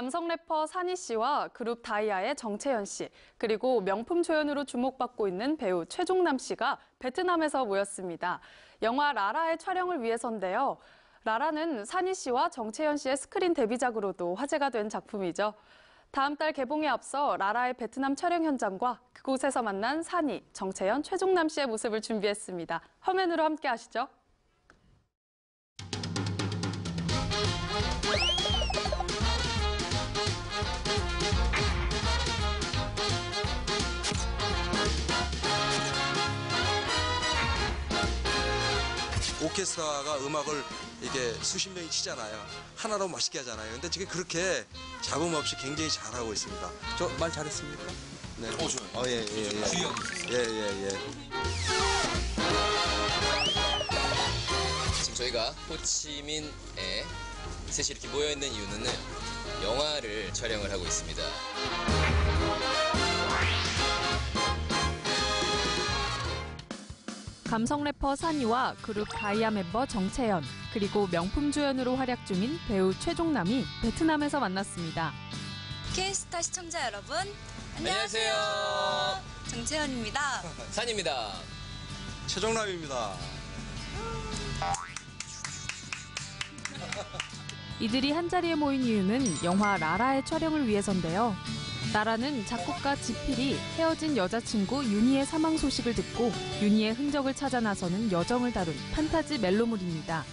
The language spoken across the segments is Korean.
감성 래퍼 산희 씨와 그룹 다이아의 정채연 씨, 그리고 명품 조연으로 주목받고 있는 배우 최종남 씨가 베트남에서 모였습니다. 영화 라라의 촬영을 위해서인데요. 라라는 산희 씨와 정채연 씨의 스크린 데뷔작으로도 화제가 된 작품이죠. 다음 달 개봉에 앞서 라라의 베트남 촬영 현장과 그곳에서 만난 산희, 정채연, 최종남 씨의 모습을 준비했습니다. 화면으로 함께 하시죠. 오케스트라가 음악을 이게 수십 명이 치잖아요. 하나로 맛있게 하잖아요. 근데 지금 그렇게 잡음 없이 굉장히 잘하고 있습니다. 저 말 잘했습니까? 네. 어, 좋아요. 어, 예, 예, 예. 예, 예, 예. 지금 저희가 호치민에 셋이 이렇게 모여 있는 이유는 영화를 촬영을 하고 있습니다. 감성 래퍼 산이와 그룹 다이아 멤버 정채연, 그리고 명품 조연으로 활약 중인 배우 최종남이 베트남에서 만났습니다. K스타 시청자 여러분 안녕하세요. 안녕하세요. 정채연입니다. 산입니다. 최정남입니다. 이들이 한자리에 모인 이유는 영화 라라의 촬영을 위해서인데요. 라라는 작곡가 지필이 헤어진 여자친구 윤희의 사망 소식을 듣고 윤희의 흔적을 찾아 나서는 여정을 다룬 판타지 멜로물입니다.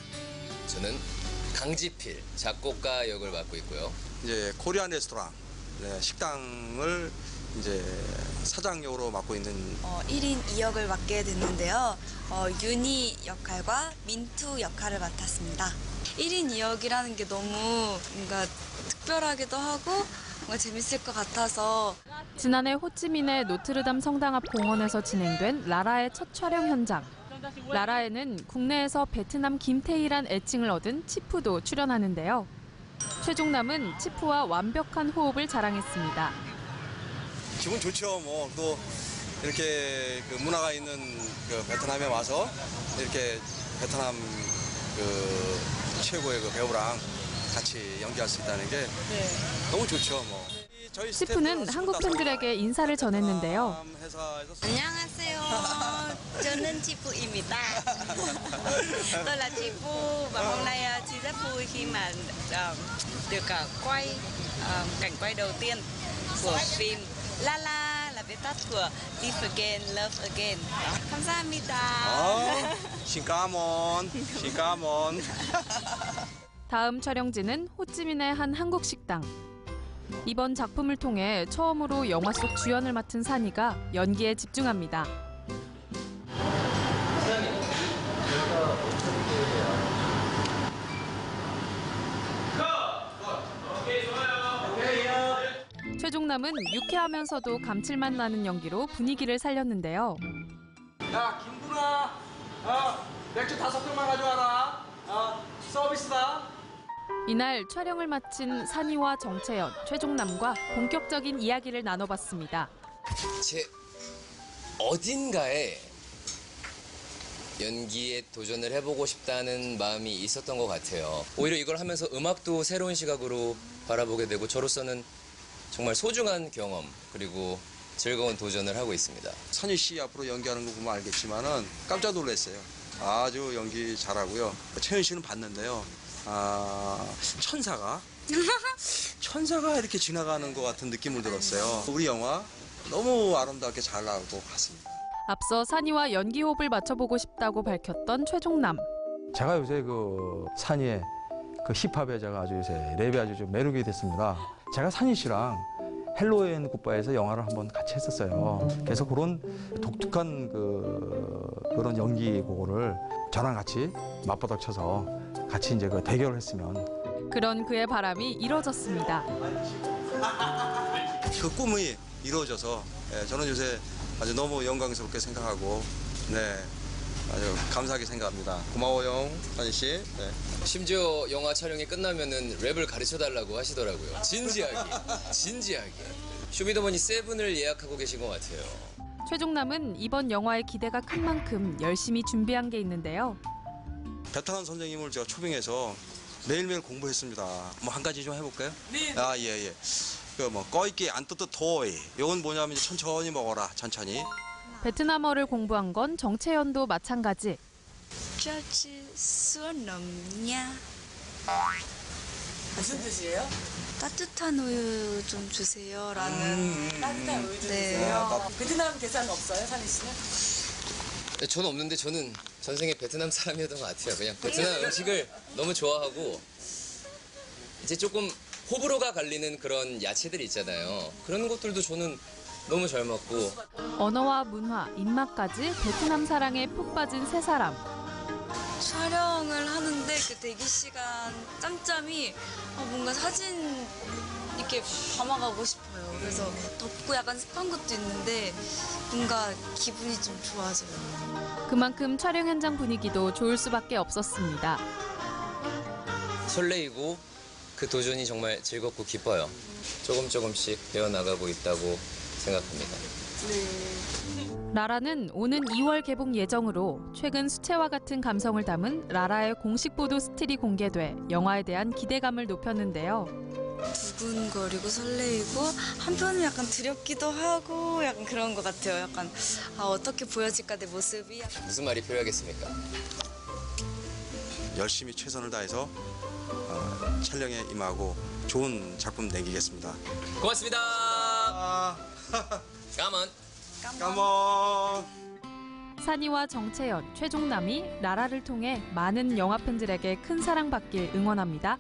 저는 강지필 작곡가 역을 맡고 있고요. 이제 코리안 레스토랑 네, 식당을 이제 사장 역으로 맡고 있는 어, 1인 2역을 맡게 됐는데요. 어, 윤희 역할과 민투 역할을 맡았습니다. 1인 2역이라는 게 너무 뭔가 특별하기도 하고 뭔가 재밌을 것 같아서 지난해 호치민의 노트르담 성당 앞 공원에서 진행된 라라의 첫 촬영 현장. 라라에는 국내에서 베트남 김태희란 애칭을 얻은 치프도 출연하는데요. 최종남은 치프와 완벽한 호흡을 자랑했습니다. 기분 좋죠. 뭐 또 이렇게 그 문화가 있는 그 베트남에 와서 이렇게 베트남 그 최고의 그 배우랑 같이 연기할 수 있다는 게 너무 좋죠. 뭐. 스태프는 한국 25 팬들에게 인사를 전했는데요. 안녕하세요. 저는. Tôi và hôm nay chị rất vui khi mà à, được quay cảnh quay đầu tiên của phim La La là viết tắt của Live Again, Love Again. 감사합니다. 아, 신까몬, 신까몬. 다음 촬영지는 호찌민의 한 한국 식당. 이번 작품을 통해 처음으로 영화 속 주연을 맡은 산이가 연기에 집중합니다. 최종남은 유쾌하면서도 감칠맛 나는 연기로 분위기를 살렸는데요. 야 김구나 어, 맥주 다섯 병만 가져와라 어, 서비스다 이날 촬영을 마친 산이와 정채연, 최종남과 본격적인 이야기를 나눠봤습니다. 제 어딘가에 연기에 도전을 해보고 싶다는 마음이 있었던 것 같아요. 오히려 이걸 하면서 음악도 새로운 시각으로 바라보게 되고 저로서는 정말 소중한 경험 그리고 즐거운 도전을 하고 있습니다. 선희 씨 앞으로 연기하는 거 보면 알겠지만은 깜짝 놀랐어요. 아주 연기 잘하고요. 채연 씨는 봤는데요. 아, 천사가 천사가 이렇게 지나가는 것 같은 느낌을 들었어요. 우리 영화 너무 아름답게 잘 나오고 갔습니다. 앞서 산이와 연기 호흡을 맞춰보고 싶다고 밝혔던 최종남. 제가 요새 그 산이의 그 힙합에 제가 아주 요새 랩이 아주 좀 매력이 됐습니다. 제가 산이 씨랑 헬로앤 굿바에서 영화를 한번 같이 했었어요. 그래서 그런 독특한 그 그런 연기 그거를 저랑 같이 맞바닥 쳐서 같이 이제 그 대결을 했으면 그런 그의 바람이 이뤄졌습니다. 그 꿈이 이루어져서 예, 저는 요새 아주 너무 영광스럽게 생각하고 네 아주 감사하게 생각합니다. 고마워요, 선희 씨. 네. 심지어 영화 촬영이 끝나면은 랩을 가르쳐 달라고 하시더라고요. 진지하게, 진지하게. 쇼미더머니 세븐을 예약하고 계신 것 같아요. 최종남은 이번 영화에 기대가 큰 만큼 열심히 준비한 게 있는데요. 베트남 선생님을 제가 초빙해서 매일매일 공부했습니다. 뭐 한 가지 좀 해볼까요? 네. 아, 예, 예. 그 뭐, 꺼있기 안 뜨뜻 토이. 이건 뭐냐면 이제 천천히 먹어라, 천천히. 베트남어를 공부한 건 정채연도 마찬가지. sữa nấm nha. 무슨 뜻이에요? 따뜻한 우유 좀 주세요라는. 따뜻한 우유 좀 네. 주세요. 베트남 계산 없어요, 산희 씨는? 네, 저는 없는데 저는 전생에 베트남 사람이었던 것 같아요. 그냥 베트남 음식을 너무 좋아하고 이제 조금 호불호가 갈리는 그런 야채들 있잖아요. 그런 것들도 저는 너무 잘 먹고 언어와 문화, 입맛까지 베트남 사랑에 푹 빠진 세 사람. 촬영을 하는데 그 대기 시간 짬짬이 아, 뭔가 사진 이렇게 담아가고 싶어요. 그래서 덥고 약간 습한 것도 있는데 뭔가 기분이 좀 좋아져요. 그만큼 촬영 현장 분위기도 좋을 수밖에 없었습니다. 설레이고 그 도전이 정말 즐겁고 기뻐요. 조금 조금씩 배워나가고 있다고 생각합니다. 라라는 오는 2월 개봉 예정으로 최근 수채화 같은 감성을 담은 라라의 공식 보도 스틸이 공개돼 영화에 대한 기대감을 높였는데요. 두근거리고 설레이고 한편은 약간 두렵기도 하고 약간 그런 것 같아요. 약간 아, 어떻게 보여질까 내 모습이 무슨 말이 필요하겠습니까? 열심히 최선을 다해서 어, 촬영에 임하고 좋은 작품 내기겠습니다. 고맙습니다. 아, 까만. 까먹. 산이와 정채연, 최종남이 라라를 통해 많은 영화 팬들에게 큰 사랑받길 응원합니다.